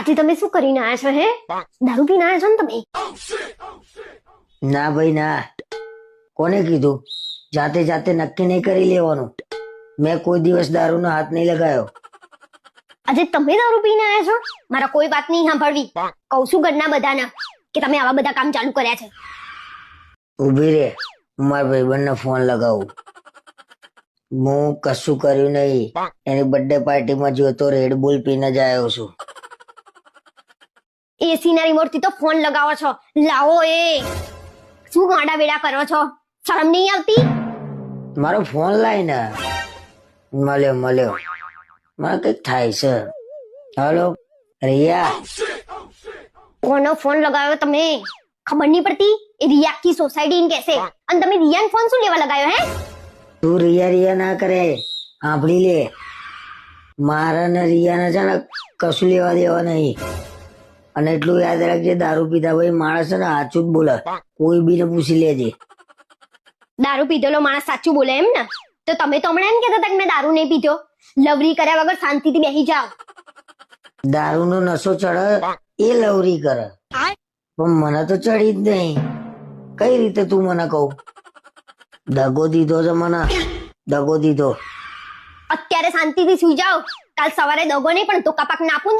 આજે તમે શું કરીને આવ્યા છો હે? દારૂ પીને આવ્યા છો ને તમે? ના ભાઈ ના. કોને કીધું? જાતે જાતે નક્કી નહીં કરી લેવાનું. મેં કોઈ દિવસ દારૂનો હાથ નહીં લગાયો. આજે તમે દારૂ પીને આવ્યા છો? મારા કોઈ વાત નહીં સાંભળવી. કઉ છું ઘરના બધાને કે તમે આવા બધા કામ ચાલુ કર્યા છે. ઊભી રે. હું મારા ભાઈબંધને ફોન લગાવું. હું કશું કર્યું નહીં. એની બર્થડે પાર્ટીમાં જોતો રેડ બુલ પીને જ આવ્યો છું. એસી ના રિમોટથી તો ફોન લગાવો છો. લાવો એ. શું ગાંડા વેડા કરો છો? શરમ નહીં આવતી? મારો ફોન લાય ને. મળ્યો મળ્યો. મારે કંઈક થાય છે. હલો રિયા. કોનો ફોન લગાવ્યો તમે? ખબર નહીં પડતી? એ રિયા કી સોસાયટી ને કેસે અને તમે રિયાન ફોન શું લેવા લગાવ્યો હે? તું રિયા રિયા ના કરે. સાંભળી લે. મારા ને રિયાને છે ને કશું લેવા દેવા નહીં. અને એટલું યાદ રાખજે દારૂ પીધા ભાઈ માણસ ને સાચું જ બોલે. કોઈ બી ને પૂછી લેજે. દારૂ પીધેલો માણસ સાચું બોલે એમ ને? તો તમે તો હમણાં એમ કહેતા હતા કે મેં દારૂ નહીં પીધો. લવરી કર્યા વગર શાંતિથી બેસી જાઓ. દારૂનો નશો ચડે એ લવરી કરે. પણ મને તો ચડી જ નહીં. કઈ રીતે તું મને કહું? દગો દીધો છે મને. દગો દીધો. અત્યારે શાંતિથી સુઈ જાઓ. કાલ સવારે દગો નહીં પણ તો કપાક નાપું ને